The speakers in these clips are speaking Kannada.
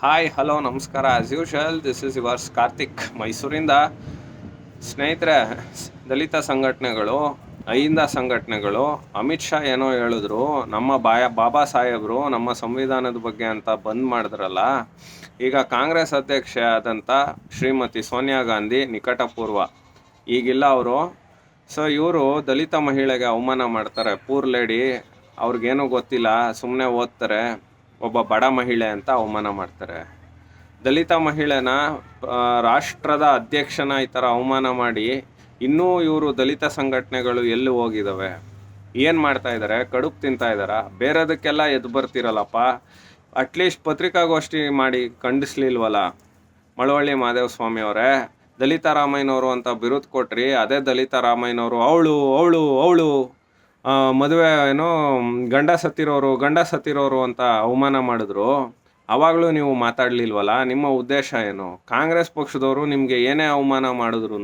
ಹಾಯ್ ಹಲೋ ನಮಸ್ಕಾರ. As usual this is yours Karthik ಮೈಸೂರಿಂದ ಸ್ನೇಹಿತರೆ, ದಲಿತ ಸಂಘಟನೆಗಳು, ಅಹಿಂದ ಸಂಘಟನೆಗಳು, ಅಮಿತ್ ಶಾ ಏನೋ ಹೇಳಿದ್ರು, ನಮ್ಮ ಬಾಯ, ಬಾಬಾ ಸಾಹೇಬರು ನಮ್ಮ ಸಂವಿಧಾನದ ಬಗ್ಗೆ ಅಂತ ಬಂದ್ ಮಾಡಿದ್ರಲ್ಲ, ಈಗ ಕಾಂಗ್ರೆಸ್ ಅಧ್ಯಕ್ಷೆ ಆದಂಥ ಶ್ರೀಮತಿ ಸೋನಿಯಾ ಗಾಂಧಿ ನಿಕಟಪೂರ್ವ. ಈಗಿಲ್ಲ ಅವರು. ಸೊ ಇವರು ದಲಿತ ಮಹಿಳೆಗೆ ಅವಮಾನ ಮಾಡ್ತಾರೆ. ಪೂರ್ ಲೇಡಿ ಅವ್ರಿಗೇನೂ ಗೊತ್ತಿಲ್ಲ ಸುಮ್ಮನೆ ಓದ್ತಾರೆ. ಒಬ್ಬ ಬಡ ಮಹಿಳೆ ಅಂತ ಅವಮಾನ ಮಾಡ್ತಾರೆ. ದಲಿತ ಮಹಿಳೆನ ರಾಷ್ಟ್ರದ ಅಧ್ಯಕ್ಷನ ಈ ಥರ ಅವಮಾನ ಮಾಡಿ ಇನ್ನೂ ಇವರು ದಲಿತ ಸಂಘಟನೆಗಳು ಎಲ್ಲಿ ಹೋಗಿದ್ದಾವೆ ಏನು ಮಾಡ್ತಾ ಇದ್ದಾರೆ ಕಡುಬು ತಿಂತಾ ಇದ್ದಾರ ಬೇರೆದಕ್ಕೆಲ್ಲ ಎದ್ದು ಬರ್ತಿರಲ್ಲಪ್ಪ? ಅಟ್ಲೀಸ್ಟ್ ಪತ್ರಿಕಾಗೋಷ್ಠಿ ಮಾಡಿ ಖಂಡಿಸ್ಲಿಲ್ವಲ್ಲ? ಮಳವಳ್ಳಿ ಮಾದೇವ ಸ್ವಾಮಿ ಅವರೇ, ದಲಿತ ರಾಮಯ್ಯನವರು ಅಂತ ಬಿರುದು ಕೊಟ್ರಿ, ಅದೇ ದಲಿತ ರಾಮಯ್ಯನವರು, ಅವಳು ಅವಳು ಅವಳು. ಮದುವೆ ಏನೋ, ಗಂಡ ಸತ್ತಿರೋರು ಗಂಡ ಸತ್ತಿರೋರು ಅಂತ ಅವಮಾನ ಮಾಡಿದ್ರು. ಅವಾಗಲೂ ನೀವು ಮಾತಾಡಲಿಲ್ವಲ್ಲ? ನಿಮ್ಮ ಉದ್ದೇಶ ಏನು? ಕಾಂಗ್ರೆಸ್ ಪಕ್ಷದವರು ನಿಮಗೆ ಏನೇ ಅವಮಾನ ಮಾಡಿದ್ರು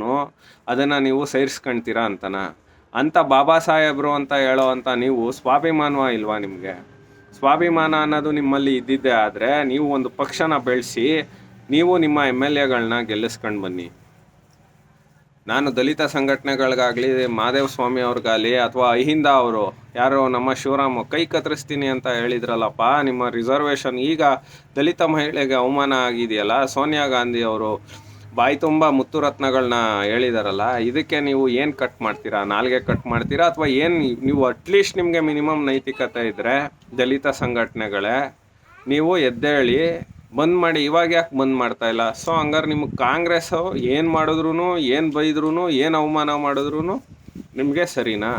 ಅದನ್ನು ನೀವು ಸೇರಿಸ್ಕೊಳ್ತೀರಾ ಅಂತನ? ಅಂತ ಬಾಬಾ ಸಾಹೇಬರು ಅಂತ ಹೇಳೋ ಅಂತ ನೀವು ಸ್ವಾಭಿಮಾನವ ಇಲ್ವಾ ನಿಮಗೆ? ಸ್ವಾಭಿಮಾನ ಅನ್ನೋದು ನಿಮ್ಮಲ್ಲಿ ಇದ್ದಿದ್ದೇ ಆದರೆ ನೀವು ಒಂದು ಪಕ್ಷನ ಬೆಳೆಸಿ ನೀವು ನಿಮ್ಮ ಎಂ ಎಲ್ ಎಗಳನ್ನ ಗೆಲ್ಲಿಸ್ಕೊಂಡು ಬನ್ನಿ. ನಾನು ದಲಿತ ಸಂಘಟನೆಗಳಿಗಾಗಲಿ, ಮಾದೇವ ಸ್ವಾಮಿ ಅವ್ರಿಗಾಗಲಿ ಅಥವಾ ಅಹಿಂದ ಅವರು, ಯಾರೋ ನಮ್ಮ ಶಿವರಾಮ ಕೈ ಕತ್ತರಿಸ್ತೀನಿ ಅಂತ ಹೇಳಿದ್ರಲ್ಲಪ್ಪ, ನಿಮ್ಮ ರಿಸರ್ವೇಷನ್ ಈಗ ದಲಿತ ಮಹಿಳೆಗೆ ಅವಮಾನ ಆಗಿದೆಯಲ್ಲ, ಸೋನಿಯಾ ಗಾಂಧಿ ಅವರು ಬಾಯಿ ತುಂಬ ಮುತ್ತುರತ್ನಗಳನ್ನ ಹೇಳಿದಾರಲ್ಲ, ಇದಕ್ಕೆ ನೀವು ಏನು ಕಟ್ ಮಾಡ್ತೀರಾ? ನಾಲ್ಗೆ ಕಟ್ ಮಾಡ್ತೀರಾ? ಅಥವಾ ಏನು ನೀವು ಅಟ್ಲೀಸ್ಟ್ ನಿಮಗೆ ಮಿನಿಮಮ್ ನೈತಿಕತೆ ಇದ್ದರೆ ದಲಿತ ಸಂಘಟನೆಗಳೇ, ನೀವು ಎದ್ದೇಳಿ ಬಂದ್ ಮಾಡಿ, ಇವಾಗ ಯಾಕೆ ಬಂದ್ ಮಾಡ್ತಾ ಇಲ್ಲ? ಸೊ ಹಂಗಾರೆ ನಿಮಗೆ ಕಾಂಗ್ರೆಸ್ ಏನು ಮಾಡಿದ್ರು ಏನು ಬೈದ್ರು ಏನು ಅವಮಾನ ಮಾಡಿದ್ರು ನಿಮಗೆ ಸರಿನಾ?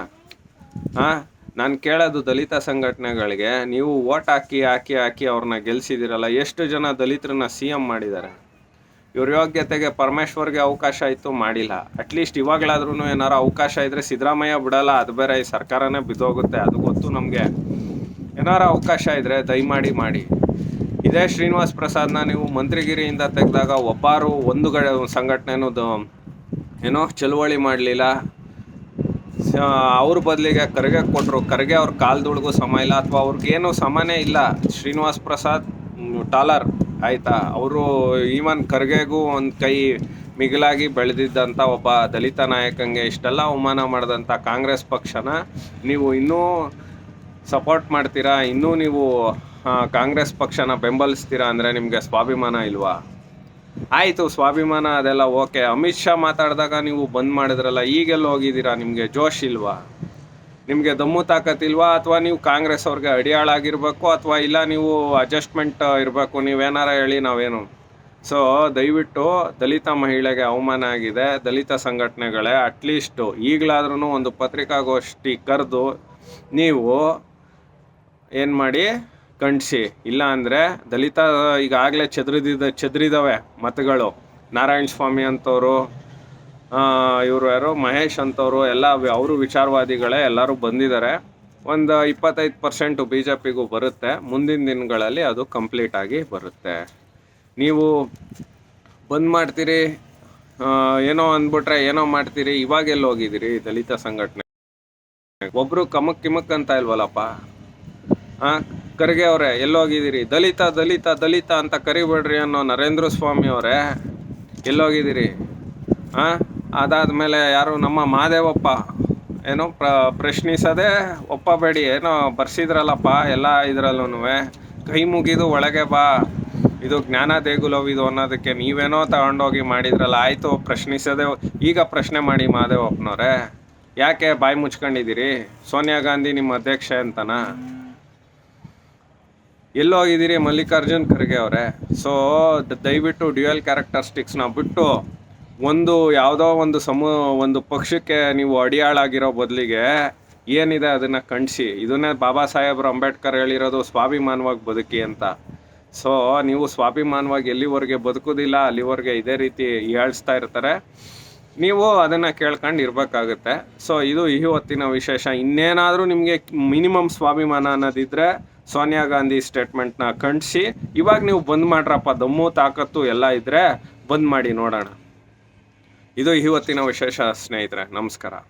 ಹಾಂ? ನಾನು ಕೇಳೋದು ದಲಿತ ಸಂಘಟನೆಗಳಿಗೆ, ನೀವು ಓಟ್ ಹಾಕಿ ಹಾಕಿ ಹಾಕಿ ಅವ್ರನ್ನ ಗೆಲ್ಸಿದ್ದೀರಲ್ಲ ಎಷ್ಟು ಜನ ದಲಿತರನ್ನ ಸಿ ಎಂ ಮಾಡಿದ್ದಾರೆ ಇವ್ರ ಯೋಗ್ಯತೆಗೆ ಪರಮೇಶ್ವರ್ಗೆ ಅವಕಾಶ ಇತ್ತು, ಮಾಡಿಲ್ಲ. ಅಟ್ಲೀಸ್ಟ್ ಇವಾಗಲಾದ್ರೂ ಏನಾರು ಅವಕಾಶ ಇದ್ರೆ ಸಿದ್ದರಾಮಯ್ಯ ಬಿಡಲ್ಲ, ಅದು ಬೇರೆ ಈ ಸರ್ಕಾರನೇ ಬಿದ್ದೋಗುತ್ತೆ, ಅದು ಗೊತ್ತು ನಮಗೆ. ಏನಾರು ಅವಕಾಶ ಇದ್ರೆ ದಯಮಾಡಿ ಮಾಡಿ. ಇದೇ ಶ್ರೀನಿವಾಸ್ ಪ್ರಸಾದ್ನ ನೀವು ಮಂತ್ರಿಗಿರಿಯಿಂದ ತೆಗೆದಾಗ ಒಬ್ಬರು ಒಂದು ಗಡ ಸಂಘಟನೆನೂ ಏನೋ ಚಳುವಳಿ ಮಾಡಲಿಲ್ಲ. ಅವ್ರ ಬದಲಿಗೆ ಕರ್ಗೆ ಕೊಟ್ಟರು ಕರ್ಗೆ ಅವ್ರ ಕಾಲ್ದೊಳಗೂ ಸಮ ಇಲ್ಲ. ಅಥವಾ ಅವ್ರಿಗೇನು ಸಮನೇ ಇಲ್ಲ. ಶ್ರೀನಿವಾಸ್ ಪ್ರಸಾದ್ ಟಾಲರ್. ಆಯಿತಾ? ಅವರು ಈವನ್ ಖರ್ಗೆಗೂ ಒಂದು ಕೈ ಮಿಗಿಲಾಗಿ ಬೆಳೆದಿದ್ದಂಥ ಒಬ್ಬ ದಲಿತ ನಾಯಕಂಗೆ ಇಷ್ಟೆಲ್ಲ ಅವಮಾನ ಮಾಡಿದಂಥ ಕಾಂಗ್ರೆಸ್ ಪಕ್ಷನ ನೀವು ಇನ್ನೂ ಸಪೋರ್ಟ್ ಮಾಡ್ತೀರಾ? ಇನ್ನೂ ನೀವು ಕಾಂಗ್ರೆಸ್ ಪಕ್ಷನ ಬೆಂಬಲಿಸ್ತೀರಾ ಅಂದರೆ ನಿಮಗೆ ಸ್ವಾಭಿಮಾನ ಇಲ್ವಾ? ಆಯಿತು, ಸ್ವಾಭಿಮಾನ ಅದೆಲ್ಲ ಓಕೆ. ಅಮಿತ್ ಶಾ ಮಾತಾಡಿದಾಗ ನೀವು ಬಂದ್ ಮಾಡಿದ್ರಲ್ಲ, ಈಗೆಲ್ಲ ಹೋಗಿದ್ದೀರಾ? ನಿಮಗೆ ಜೋಶ್ ಇಲ್ವಾ? ನಿಮಗೆ ದಮ್ಮು ತಾಕತ್ತಿಲ್ವಾ ಅಥವಾ ನೀವು ಕಾಂಗ್ರೆಸ್ ಅವ್ರಿಗೆ ಅಡಿಯಾಳಾಗಿರ್ಬೇಕು ಅಥವಾ ಇಲ್ಲ ನೀವು ಅಡ್ಜಸ್ಟ್ಮೆಂಟ್ ಇರಬೇಕು? ನೀವೇನಾರ ಹೇಳಿ ನಾವೇನು? ಸೊ ದಯವಿಟ್ಟು ದಲಿತ ಮಹಿಳೆಗೆ ಅವಮಾನ ಆಗಿದೆ. ದಲಿತ ಸಂಘಟನೆಗಳೇ ಅಟ್ಲೀಸ್ಟು ಈಗಲಾದ್ರೂ ಒಂದು ಪತ್ರಿಕಾಗೋಷ್ಠಿ ಕರೆದು ನೀವು ಏನು ಮಾಡಿ ಖಂಡಿಸಿ ಇಲ್ಲ ಅಂದರೆ ದಲಿತ ಈಗಾಗಲೇ ಚದ್ರಿದ ಚದ್ರಿದವೆ ಮತಗಳು. ನಾರಾಯಣ ಸ್ವಾಮಿ ಅಂತವರು ಇವರು ಯಾರು? ಮಹೇಶ್ ಅಂತವರು, ಎಲ್ಲ ಅವರು ವಿಚಾರವಾದಿಗಳೇ ಎಲ್ಲರೂ ಬಂದಿದ್ದಾರೆ. ಒಂದು ಇಪ್ಪತ್ತೈದು ಪರ್ಸೆಂಟು ಬಿ ಜೆ ಪಿಗೂ ಬರುತ್ತೆ. ಮುಂದಿನ ದಿನಗಳಲ್ಲಿ ಅದು ಕಂಪ್ಲೀಟ್ ಆಗಿ ಬರುತ್ತೆ. ನೀವು ಬಂದ್ ಮಾಡ್ತೀರಿ ಏನೋ ಅಂದ್ಬಿಟ್ರೆ ಏನೋ ಮಾಡ್ತೀರಿ ಇವಾಗೆಲ್ಲ ಹೋಗಿದ್ದೀರಿ ದಲಿತ ಸಂಘಟನೆ? ಒಬ್ಬರು ಕಮಕ್ ಕಿಮಕ್ ಅಂತ ಇಲ್ವಲ್ಲಪ್ಪ? ಆ? ಖರ್ಗೆ ಅವರೇ ಎಲ್ಲೋಗಿದ್ದೀರಿ ದಲಿತ ದಲಿತ ದಲಿತ ಅಂತ ಕರಿಬೇಡ್ರಿ ಅನ್ನೋ ನರೇಂದ್ರ ಸ್ವಾಮಿ ಅವರೇ. ಎಲ್ಲೋಗಿದ್ದೀರಿ ಆ? ಅದಾದ್ಮೇಲೆ ಯಾರು? ನಮ್ಮ ಮಹಾದೇವಪ್ಪ. ಏನೋ ಪ್ರ, ಪ್ರಶ್ನಿಸದೆ ಒಪ್ಪಬೇಡಿ. ಏನೋ ಬರ್ಸಿದ್ರಲ್ಲಪ್ಪ ಎಲ್ಲ ಇದರಲ್ಲೂ ಕೈ ಮುಗಿದು ಒಳಗೆ ಬಾ. ಇದು ಜ್ಞಾನ ದೇಗುಲವಿದು ಅನ್ನೋದಕ್ಕೆ ನೀವೇನೋ ತಗೊಂಡೋಗಿ ಮಾಡಿದ್ರಲ್ಲ, ಆಯಿತು, ಪ್ರಶ್ನಿಸದೆ ಈಗ ಪ್ರಶ್ನೆ ಮಾಡಿ ಮಹಾದೇವಪ್ಪನವ್ರೆ. ಯಾಕೆ ಬಾಯಿ ಮುಚ್ಕೊಂಡಿದ್ದೀರಿ? ಸೋನಿಯಾ ಗಾಂಧಿ ನಿಮ್ಮ ಅಧ್ಯಕ್ಷೆ ಅಂತನಾ? ಎಲ್ಲೋಗಿದ್ದೀರಿ ಮಲ್ಲಿಕಾರ್ಜುನ್ ಖರ್ಗೆ ಅವರೇ. ಸೊ ದಯವಿಟ್ಟು ಡ್ಯುಯಲ್ ಕ್ಯಾರೆಕ್ಟರ್ಸ್ಟಿಕ್ಸ್ನ ಬಿಟ್ಟು ಒಂದು ಯಾವುದೋ ಒಂದು ಸಮೂ ಒಂದು ಪಕ್ಷಕ್ಕೆ ನೀವು ಅಡಿಯಾಳಾಗಿರೋ ಬದಲಿಗೆ ಏನಿದೆ ಅದನ್ನು ಖಂಡಿಸಿ ಇದನ್ನೇ ಬಾಬಾ ಸಾಹೇಬ್ರು ಅಂಬೇಡ್ಕರ್ ಹೇಳಿರೋದು ಸ್ವಾಭಿಮಾನವಾಗಿ ಬದುಕಿ ಅಂತ. ಸೊ ನೀವು ಸ್ವಾಭಿಮಾನವಾಗಿ ಎಲ್ಲಿವರೆಗೆ ಬದುಕೋದಿಲ್ಲ, ಅಲ್ಲಿವರೆಗೆ ಇದೇ ರೀತಿ ಹೇಳ್ಸ್ತಾ ಇರ್ತಾರೆ. ನೀವು ಅದನ್ನು ಕೇಳ್ಕೊಂಡು ಇರಬೇಕಾಗುತ್ತೆ. ಸೊ ಇದು ಈ ಹೊತ್ತಿನ ವಿಶೇಷ. ಇನ್ನೇನಾದರೂ ನಿಮಗೆ ಮಿನಿಮಮ್ ಸ್ವಾಭಿಮಾನ ಅನ್ನೋದಿದ್ರೆ ಸೋನಿಯಾ ಗಾಂಧಿ ಸ್ಟೇಟ್ಮೆಂಟ್ನ ಖಂಡಿಸಿ. ಇವಾಗ ನೀವು ಬಂದ್ ಮಾಡ್ರಪ್ಪ, ದಮ್ಮು, ತಾಕತ್ತು ಎಲ್ಲ ಇದ್ದರೆ ಬಂದ್ ಮಾಡಿ ನೋಡೋಣ. ಇದು ಇವತ್ತಿನ ವಿಶೇಷ ಸ್ನೇಹಿತರೆ, ನಮಸ್ಕಾರ.